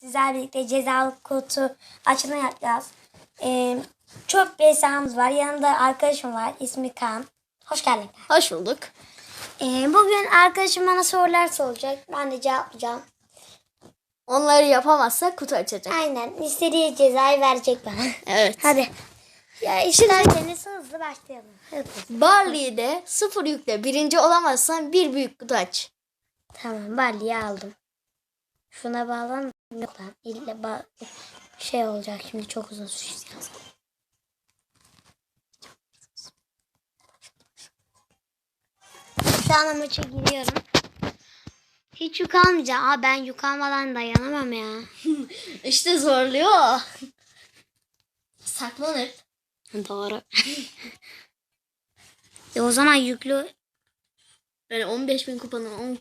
Sizlerle birlikte cezalı kutu açılımı yapacağız. Ee, çok bir hesabımız var. Yanımda arkadaşım var. İsmi Kaan. Hoş geldin. Hoş bulduk. Ee, bugün arkadaşım bana sorular soracak. Ben de cevaplayacağım. Onları yapamazsa kutu açacak. Aynen. İstediği cezayı verecek bana. Evet. Hadi. Ya isterseniz hızlı başlayalım. Hızlı. Barley'de sıfır yükle birinci olamazsan bir büyük kutu aç. Tamam Barley'i aldım. Şuna bağlan. Yok lan. İlle ba şey olacak şimdi çok uzun sürecek. Şu an maça giriyorum. Hiç yük almayacağım. Aa ben yük almadan dayanamam ya. İşte zorluyor. Saklanır. Doğru. e o zaman yüklü Yani 15 bin kupanın 10,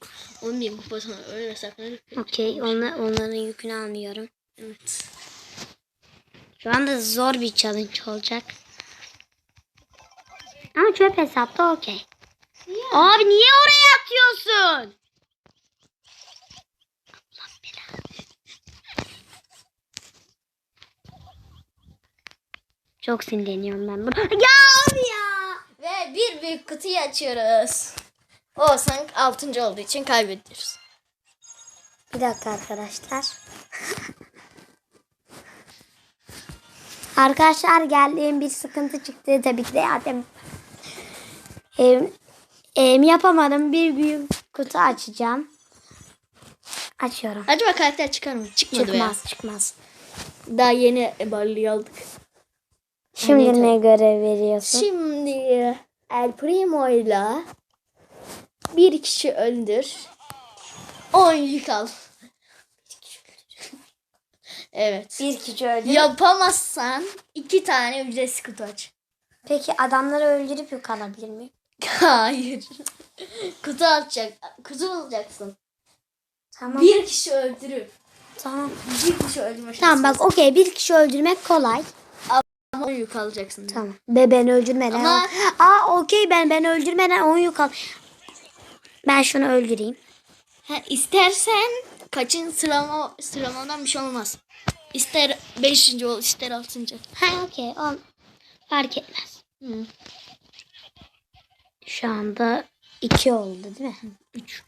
10 bin kupasını öyle saklanır. Okey. Onlar, onların yükünü almıyorum. Evet. Şu anda zor bir challenge olacak. Ama çöp hesapta okey. Abi niye oraya atıyorsun? Allah belanı. Çok sinirleniyorum ben. Ya abi ya. Ve bir büyük kutuyu açıyoruz. O sen 6. olduğu için kaybediyoruz. Bir dakika arkadaşlar. arkadaşlar geldiğim bir sıkıntı çıktı tabii ki de yardım. Em, em, yapamadım. Bir büyük kutu açacağım. Açıyorum. Acaba karakter çıkar mı? Çıkmadı Çıkmaz çıkmaz. be. Daha yeni Barley'i aldık. Şimdi Hani ne görev veriyorsun? Şimdi El Primo ile bir kişi öldür. 10 yük al. Evet. Bir kişi öldü. Yapamazsan iki tane ücretsiz kutu aç. Peki adamları öldürüp yük alabilir miyim? Hayır. kutu açacak. Kutu bulacaksın. Tamam. Bir kişi öldürüp Tamam. bir kişi öldürme şansı Tamam bak okey bir kişi öldürmek kolay. Ama 10 yük alacaksın. Tamam. Be ben öldürmeden. Ama- Aa okey ben ben öldürmeden 10 yük al. Ben şunu öldüreyim. Ha, istersen kaçın sıralama, sıralamadan bir şey olmaz. İster 5. ol ister 6. Ha okey. Fark etmez. Hı. Şu anda 2 oldu değil mi? 3.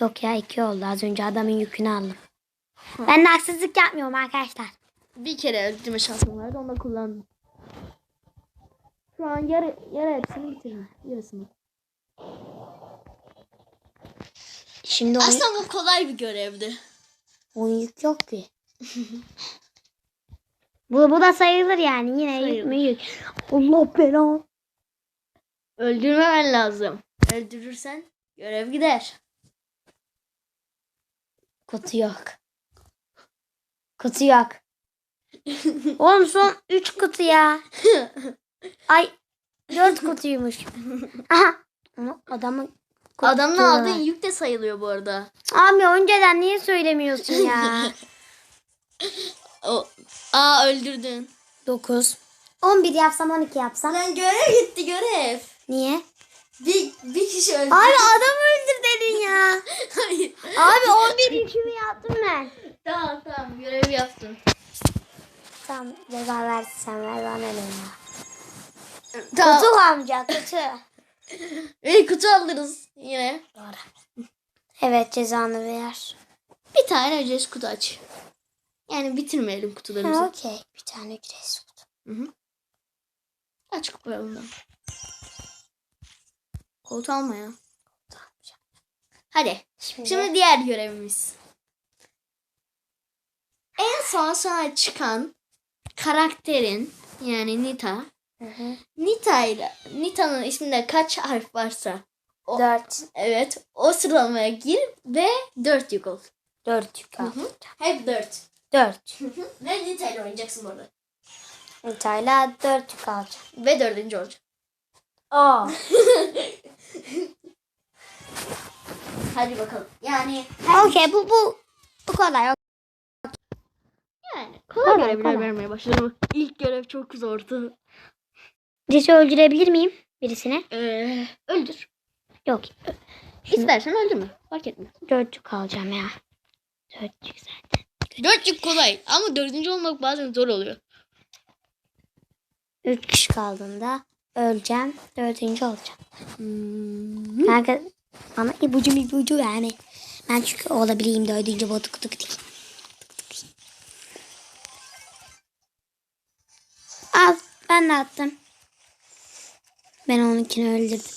Yok ya 2 oldu. Az önce adamın yükünü aldım. Ben de haksızlık yapmıyorum arkadaşlar. Bir kere öldürme şansım vardı onu da kullandım. Şu an yarı, yarı hepsini bitirme. Yarısını. Şimdi oyun, Aslında bu kolay bir görevdi. oyun yük yok ki. bu, bu da sayılır yani. Yine yük mü yük. Allah belanı. Öldürmemen lazım. Öldürürsen görev gider. Kutu yok. Kutu yok. Oğlum son 3 kutu ya. Ay 4 kutuymuş. Aha. Adamın kutu. Adamın aldığın yük de sayılıyor bu arada. Abi önceden niye söylemiyorsun ya? O, aa öldürdün. 9. 11 yapsam 12 yapsam. Lan görev gitti görev. Niye? Bir, bir kişi öldü. Abi adam öldür dedin ya. Hayır. Abi 11 yükümü yaptım ben. Tamam tamam görev yaptın. Tamam ceza versen ver bana ne ya. Tamam. Kutu amca kutu. Ve kutu alırız yine. Doğru. Evet cezanı ver. Bir tane ücretsiz kutu aç. Yani bitirmeyelim kutularımızı. Ha, okey. Bir tane ücretsiz kutu. Aç kutularından. Koltuğu alma ya. Hadi. Şimdi, Şimdi diğer görevimiz. En son sana çıkan karakterin yani Nita. Hı hı. Nita ile Nita'nın isminde kaç harf varsa o, 4. evet o sıralamaya gir ve 4 yük ol. 4 yük. Hep 4. 4. ve Nita ile oynayacaksın bu arada. Nita'yla 4 yük alacağım. Ve dördüncü olacak. Aa. Hadi bakalım. Yani okey bu bu bu kolay. yani kolay Tamam, görevler tamam. vermeye başladım. İlk görev çok zordu. Birisi öldürebilir miyim birisini? Ee, öldür. Yok. İstersen öldürme. Fark etmez. 4 yük alacağım ya. 4 yük zaten. Dört yük kolay ama dördüncü olmak bazen zor oluyor. Üç kişi kaldığında öleceğim. Dördüncü olacağım. Hmm. Kanka bana ipucu ipucu yani. Ben çünkü olabileyim dördüncü botu kutu kutu. Al ben de attım. Ben onunkini öldürdüm.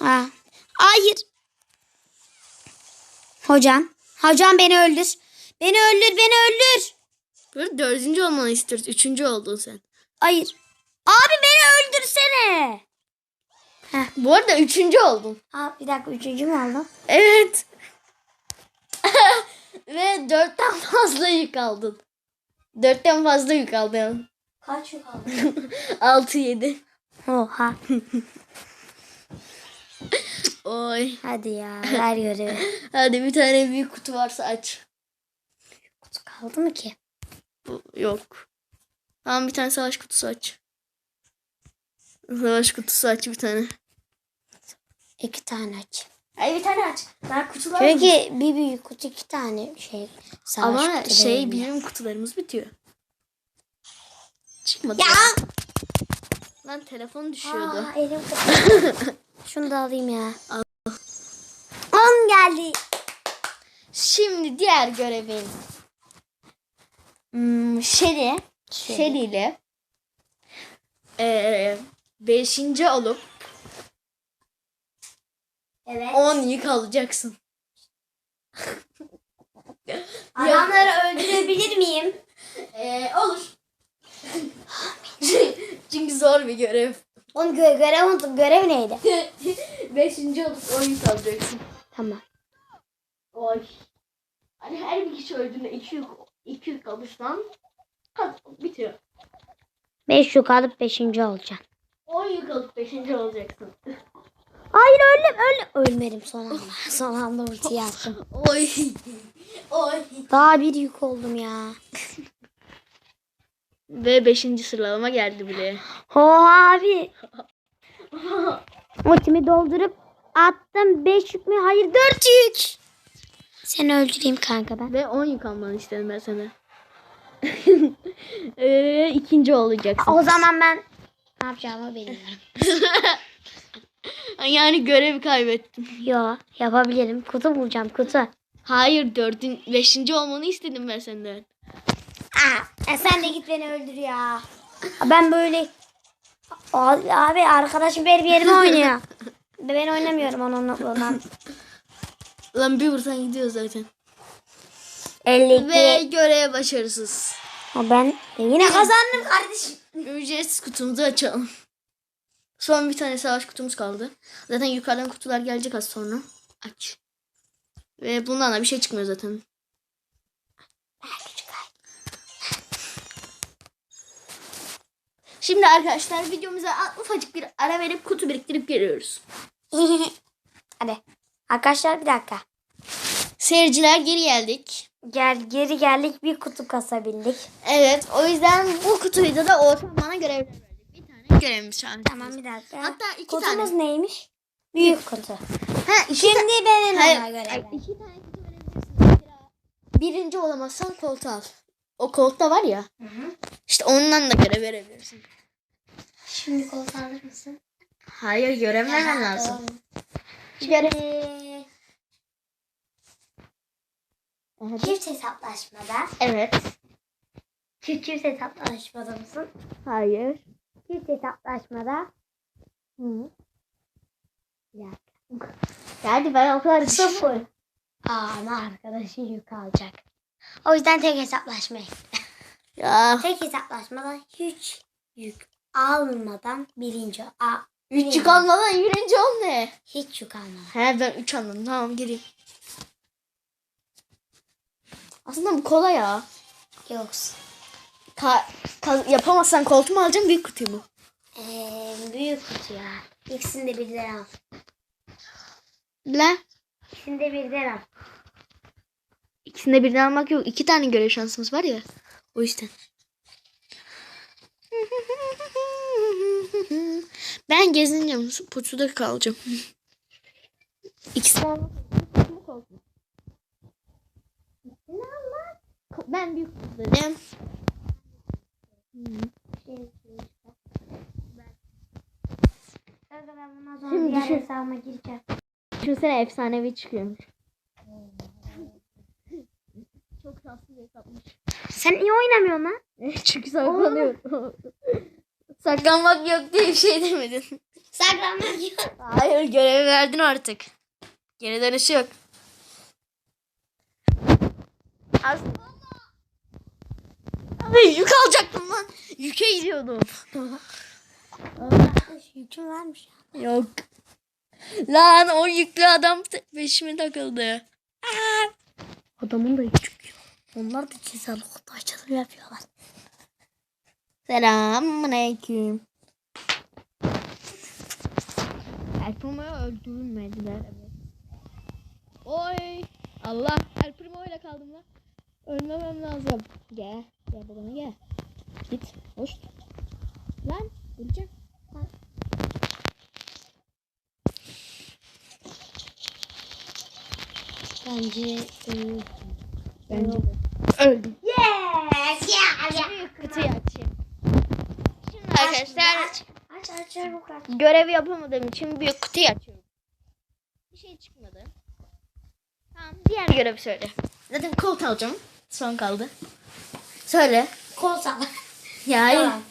Aa, hayır. Hocam. Hocam beni öldür. Beni öldür beni öldür. Böyle dördüncü olmanı istiyoruz. Üçüncü oldun sen. Hayır. Abi beni öldürsene. Bu arada üçüncü oldun. Aa, bir dakika üçüncü mü oldum? Evet. Ve dörtten fazla yük aldın. Dörtten fazla yük aldın. Kaç yıl kaldı? Altı yedi. Oha. Oy. Hadi ya ver görevi. Hadi bir tane büyük kutu varsa aç. Kutu kaldı mı ki? Bu- Yok. Tamam bir tane savaş kutusu aç. Savaş kutusu aç bir tane. İki tane aç. Ay bir tane aç. Ben kutular Çünkü bir büyük kutu iki tane şey savaş Ama kutu şey mi? bizim kutularımız bitiyor. Çıkmadı. Ya! Lan telefon düşüyordu. Aa, elim. Şunu da alayım ya. On geldi. Şimdi diğer görevin. Hmm, Shelly. Shelly. İle eee, beşinci olup Evet. 10 yük alacaksın. Adamları öldürebilir miyim? Eee, olur. Çünkü zor bir görev. Onu gö görev unuttum. Görev neydi? Beşinci olup 10 yük alacaksın. Tamam. Oy. Hani her bir kişi öldüğünde 2 yük, 2 yük alırsan kat bitiyor. Beş yük alıp beşinci olacağım. 10 yük alıp 5. olacaksın. Hayır öldüm öldüm. Ölmedim son anda. son anda ulti yaptım. Oy. Oy. Daha bir yük oldum ya. Ve 5. sıralama geldi bile. Oha abi. Ultimi doldurup attım. Beş yük mü? Hayır dört yük. Seni öldüreyim kanka ben. Ve 10 yük almanı istedim ben sana. ee, ikinci olacaksın. O zaman ben ne yapacağımı bilmiyorum. Yani görevi kaybettim. Yo yapabilirim. Kutu bulacağım kutu. Hayır dördün, beşinci olmanı istedim ben senden. Aa, e sen de git beni öldür ya. Ben böyle abi, abi arkadaşım benim yerime oynuyor. Ben oynamıyorum onunla. onunla. Lan bir vursan gidiyor zaten. 52. Ve görev başarısız. Ha, Ben yine kazandım kardeşim. Ücretsiz kutumuzu açalım. Son bir tane savaş kutumuz kaldı. Zaten yukarıdan kutular gelecek az sonra. Aç. Ve bundan da bir şey çıkmıyor zaten. Şimdi arkadaşlar videomuza ufacık bir ara verip kutu biriktirip geliyoruz. Hadi. Arkadaşlar bir dakika. Seyirciler geri geldik. Gel geri geldik bir kutu kasabildik. Evet o yüzden bu kutu videoda Orhan bana görevler verecek. Bir tane görevimiz var. Tamam bir dakika. Hatta iki Kutumuz tane. neymiş? Büyük kutu. Ha, iki Şimdi benim ona göre. hayır, iki tane kutu verebilirsin. Mesela birinci olamazsan koltuğu al. O koltukta var ya. İşte ondan da görev verebilirsin. Şimdi koltuğu alır mısın? Hayır görev vermen lazım. Görev. Çift hesaplaşmada. Evet. Çift çift hesaplaşmada mısın? Hayır. Çift hesaplaşmada. Hı. Ya. Hadi ben o kadar Sıfır. Aa, ama arkadaşın yük alacak. O yüzden tek hesaplaşmaya. Ya. Tek hesaplaşmada hiç yük almadan birinci. Aa, Üç yük almadan birinci ol ne? hiç yük almadan. He ben üç anladım. Tamam gireyim. Aslında bu kolay ya. Yoksa. Ka- ka- yapamazsan koltuğumu alacağım büyük kutuyu mu? Ee, büyük kutu ya. İkisini de birden al. Ne? İkisini de birden al. İkisinde birden almak yok. İki tane görev şansımız var ya. O yüzden. Ben gezineceğim. Pusuda kalacağım. İkisi Ben büyük kutu dedim. Kanka ben bundan sonra Şimdi düşün. hesabıma gireceğim. Düşünsene efsanevi çıkıyormuş. Çok şanslı bir hesapmış. Sen niye oynamıyorsun lan? Çünkü saklanıyor. Saklanmak yok diye bir şey demedin. Saklanmak yok. Hayır görevi verdin artık. Geri dönüşü yok. Aslında Abi yük alacaktım lan. Yüke gidiyordum. Yüküm varmış. Yok. Lan o yüklü adam peşime takıldı. Adamın da yükü. Onlar da cezalı kutu açılım yapıyorlar. Selamünaleyküm. El Primo'yu öldürmediler. Oy. Allah. El Primo ile kaldım lan. Ölmemem lazım. Gel. Gel babana gel. Git. Hoş. Lan. Öleceğim. Lan. Bence Bence de. Öldüm. Yes! Yeah, yeah. Büyük kutuyu açayım. Şimdi arkadaşlar Aç aç aç aç. görev yapamadığım için büyük kutuyu açıyorum. Bir şey çıkmadı. Tamam diğer görevi söyle. Zaten kolt alacağım. Son kaldı. Söyle. Kol salla. Ya hayır. Tamam.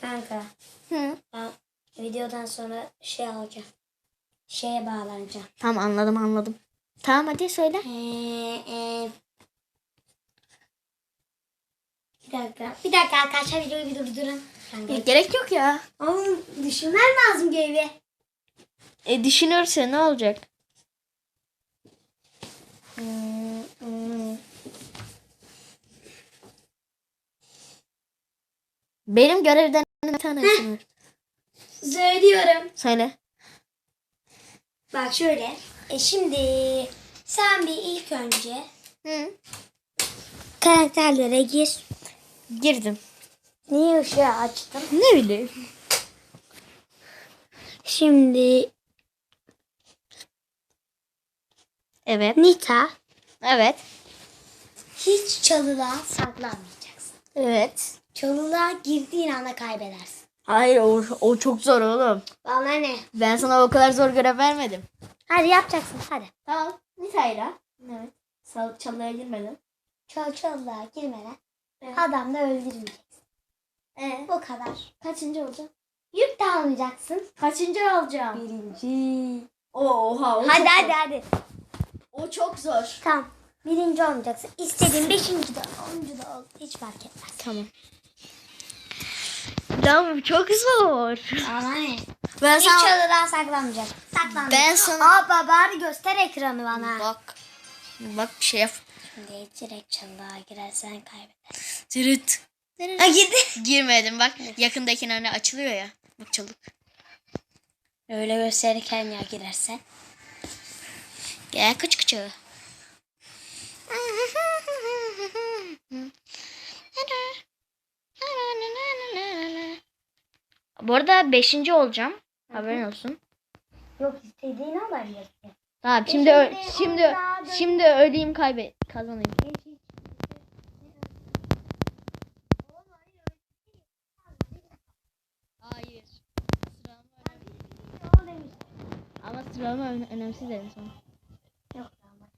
Kanka Hı. ben videodan sonra şey alacağım. Şeye bağlanacağım. Tamam anladım anladım. Tamam hadi söyle. Ee, e, bir dakika. Bir dakika arkadaşlar videoyu bir durdurun. Kanka. Gerek yok ya. Oğlum düşünmem lazım görevi. E düşünürse ne olacak? Hmm, hmm. Benim görevden bir tanesi var. Söylüyorum. Söyle. Bak şöyle. E şimdi sen bir ilk önce Hı. karakterlere gir. Girdim. Niye ışığı açtım? Ne bileyim. Şimdi Evet. Nita Evet. hiç çalılığa saklanmayacaksın. Evet. Çalılığa girdiğin anda kaybedersin. Hayır o, o çok zor oğlum. Bana ne? Ben sana o kadar zor görev vermedim. Hadi yapacaksın hadi. Tamam. Nita'yla. Evet. Sal çalıya girmedim. Çal çalılığa girmeden adam da öldürmeyeceksin. Ee, Bu kadar. kaçıncı olacak? Yük de almayacaksın. Kaçıncı alacağım? Birinci. Oha. O Hadi çok hadi zor. hadi. O çok zor. Tamam. Birinci olmayacaksın. İstediğin beşinci de onuncu da ol. Hiç fark etmez. Tamam. Bu çok zor. Ama ne? Ben Hiç sana... çalılığa saklanmayacaksın. Saklanmayacaksın. Ben sana- Aa bari göster ekranı bana. Bak. Bak bir şey yap. Şimdi direkt çalılığa girersen kaybedersin. Tırıt. Ha girdi. Girmedim bak. Yakındaki hani açılıyor ya. Bak çalık. Öyle gösterirken ya girersen. Gel kıç kıçı. Bu arada beşinci olacağım. Haberin olsun. Yok istediğini alabilirsin. Tamam şimdi ö- Beşinci şimdi olacağım. şimdi öleyim kaybet kazanayım. Hayır. Ama sıralama ön- önemsiz en son. Yok tamam.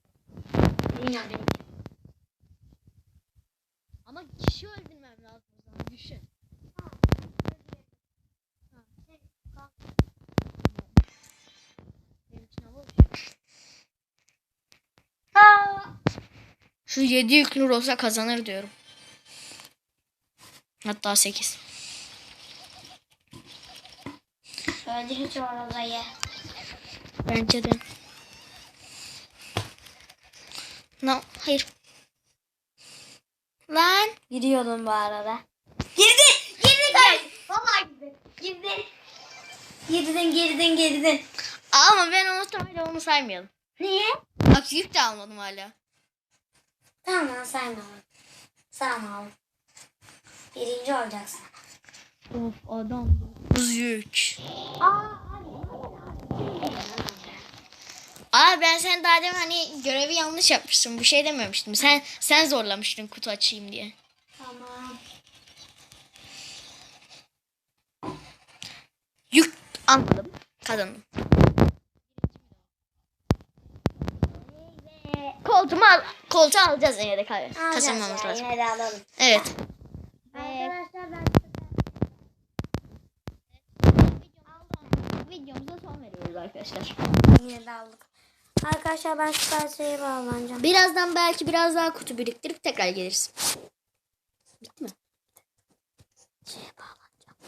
Dünya benim. Ama kişi öldürmem lazım o zaman düşün. Benim için hava uçuyor. Şu 7 yüklü olsa kazanır diyorum. Hatta 8. Öldü hiç orayı. Bence de. No, hayır. Lan. Giriyordum bu arada. Girdi! Girdi gay! Vallahi girdi. Girdi. Girdin girdin girdin. Ama ben onu hala onu saymayalım. Niye? Yük de almadım hala. Tamam lan sayma. Sayma. Birinci olacaksın. Of adam. Buz yük. Aa ben sen daha demin hani görevi yanlış yapmışsın. Bu şey dememiştim. Sen sen zorlamıştın kutu açayım diye. Tamam. Yük anladım. Kazandım. Koltuğumu al. Koltuğu alacağız yine de kay- kazanmamız lazım. Yine de alalım. Evet. Arkadaşlar ben Videomuza son veriyoruz arkadaşlar. yine de aldık. Arkadaşlar ben Süpersel'e bağlanacağım. Birazdan belki biraz daha kutu biriktirip tekrar geliriz. Bitti mi? Şeye bağlanacağım.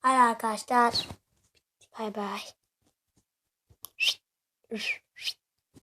Hadi arkadaşlar. Bay bay.